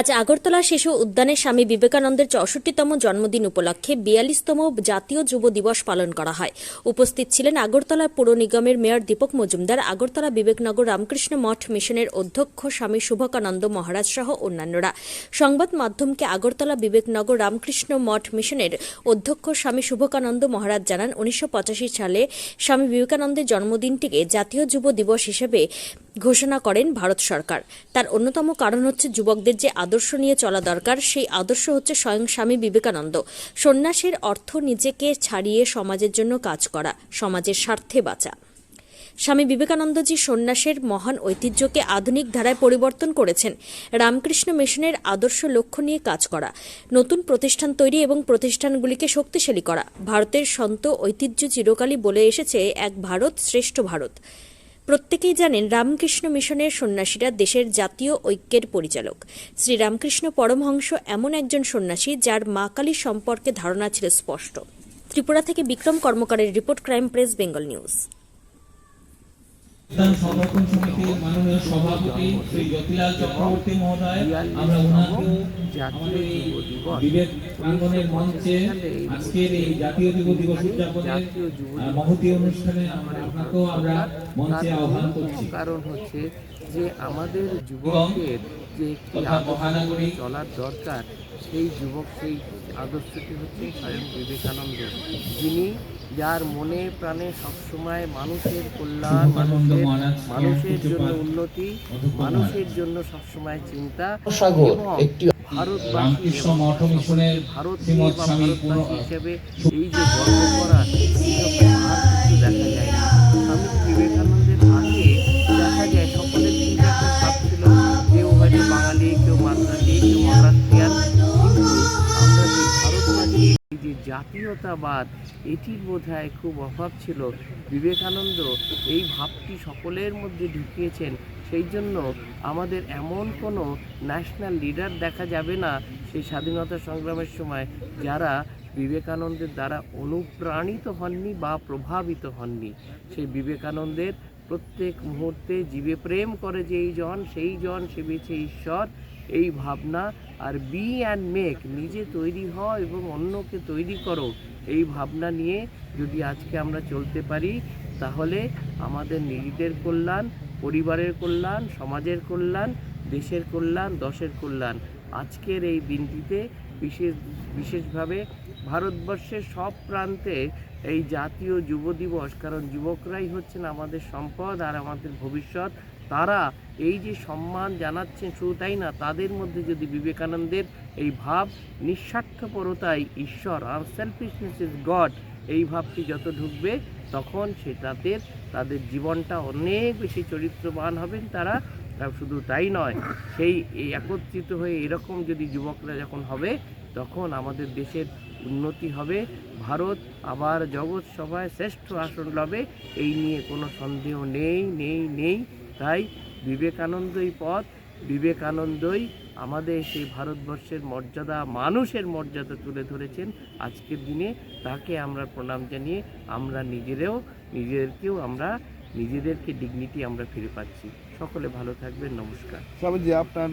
আজ আগরতলা শিশু উদ্যানে স্বামী বিবেকানন্দের চৌষট্টিতম জন্মদিন উপলক্ষে বিয়াল্লিশতম জাতীয় যুব দিবস পালন করা হয়। উপস্থিত ছিলেন আগরতলা পুর নিগমের মেয়র দীপক মজুমদার, আগরতলা বিবেকনগর রামকৃষ্ণ মঠ মিশনের অধ্যক্ষ স্বামী শুভকানন্দ মহারাজ সহ অন্যান্যরা। সংবাদ মাধ্যমকে আগরতলা বিবেকনগর রামকৃষ্ণ মঠ মিশনের অধ্যক্ষ স্বামী শুভকানন্দ মহারাজ জানান, উনিশশো পঁচাশি সালে স্বামী বিবেকানন্দের জন্মদিনটিকে জাতীয় যুব দিবস হিসেবে ঘোষণা করেন ভারত সরকার। তার অন্যতম কারণ হচ্ছে যুবকদের যে আদর্শ নিয়ে চলা দরকার, সেই আদর্শ হচ্ছে স্বয়ং স্বামী বিবেকানন্দ। সন্ন্যাসের অর্থ নিজেকে ছাড়িয়ে সমাজের জন্য কাজ করা, সমাজের স্বার্থে বাঁচা। স্বামী বিবেকানন্দজি সন্ন্যাসের মহান ঐতিহ্যকে আধুনিক ধারায় পরিবর্তন করেছেন। রামকৃষ্ণ মিশনের আদর্শ লক্ষ্য নিয়ে কাজ করা, নতুন প্রতিষ্ঠান তৈরি এবং প্রতিষ্ঠানগুলিকে শক্তিশালী করা, ভারতের সন্ত ঐতিহ্য চিরকালই বলে এসেছে এক ভারত শ্রেষ্ঠ ভারত। প্রত্যেকেই জানেন রামকৃষ্ণ মিশনের সন্ন্যাসীরা দেশের জাতীয় ঐক্যের পরিচালক। শ্রী রামকৃষ্ণ পরমহংস এমন একজন সন্ন্যাসী যার মা কালী সম্পর্কে ধারণা ছিল স্পষ্ট। ত্রিপুরা থেকে Bikram কর্মকারের report crime press, Bengal news. উদ্যান সংরক্ষণ সমিতির মাননীয় সভাপতি শ্রী জ্যোতিলাল চক্রবর্তী মহোদয় আমরা ওনাকেও আমাদের এই বিবেক প্রাঙ্গণের মঞ্চে আজকের এই জাতীয় যুব দিবস উদযাপনের মহতী অনুষ্ঠানে আমরা আপনাকেও আমরা মঞ্চে আহ্বান করছি। কারণ হচ্ছে যে আমাদের যুবকদের যে একটি মহানগরী চলার দরকার সেই যুবক সেই আদর্শটি হচ্ছে স্বয়ং বিবেকানন্দ। যিনি যার মনে প্রাণে সবসময় মানুষের কল্যাণ মানুষের মানুষের জন্য উন্নতি মানুষের জন্য সবসময় চিন্তা একটি ভারতবাসী বা ভারতবাসী হিসেবে এই যে গর্ব করা দেখা যায় জাতীয়তাবাদ, এটির বোধহয় খুব অভাব ছিল। বিবেকানন্দ এই ভাবটি সকলের মধ্যে ঢুকিয়েছেন। সেই জন্য আমাদের এমন কোনো ন্যাশনাল লিডার দেখা যাবে না সেই স্বাধীনতা সংগ্রামের সময়, যারা বিবেকানন্দের দ্বারা অনুপ্রাণিত হননি বা প্রভাবিত হননি। সেই বিবেকানন্দের প্রত্যেক মুহূর্তে জীবে প্রেম করে যেই জন, সেই জন সেবেছে ঈশ্বর। এই ভাবনা আর বি অ্যান্ড মেক, নিজে তৈরি হও এবং অন্যকে তৈরি করো। এই ভাবনা নিয়ে যদি আজকে আমরা চলতে পারি, তাহলে আমাদের নিজেদের কল্যাণ, পরিবারের কল্যাণ, সমাজের কল্যাণ, দেশের কল্যাণ, দশের কল্যাণ। আজকের এই দিনটিতে বিশেষ, বিশেষভাবে ভারতবর্ষের সব প্রান্তে এই জাতীয় যুব দিবস, কারণ যুবকরাই হচ্ছেন আমাদের সম্পদ আর আমাদের ভবিষ্যৎ। তারা এই যে সম্মান জানাচ্ছেন, শুধু তাই না, তাদের মধ্যে যদি বিবেকানন্দের এই ভাব নিঃস্বার্থপরতাই ঈশ্বর আনসেলফিশনেস ইজ গড এই ভাবটি যত ঢুকবে, তখন সে তাদের তাদের জীবনটা অনেক বেশি চরিত্রবান হবেন তারা। আর শুধু তাই নয়, সেই একত্রিত হয়ে এরকম যদি যুবকরা যখন হবে, তখন আমাদের দেশের উন্নতি হবে। ভারত আবার জগৎ সভায় শ্রেষ্ঠ আসন লবে, এই নিয়ে কোনো সন্দেহ নেই নেই নেই। তাই বিবেকানন্দই পথ, বিবেকানন্দই আমাদের সেই ভারতবর্ষের মর্যাদা, মানুষের মর্যাদা তুলে ধরেছেন আজকের দিনে। তাকে আমরা প্রণাম জানিয়ে আমরা নিজেরাও নিজেদেরকেও আমরা নিজেদেরকে ডিগনিটি আমরা ফিরে পাচ্ছি। সকলে ভালো থাকবেন নমস্কার। আপনার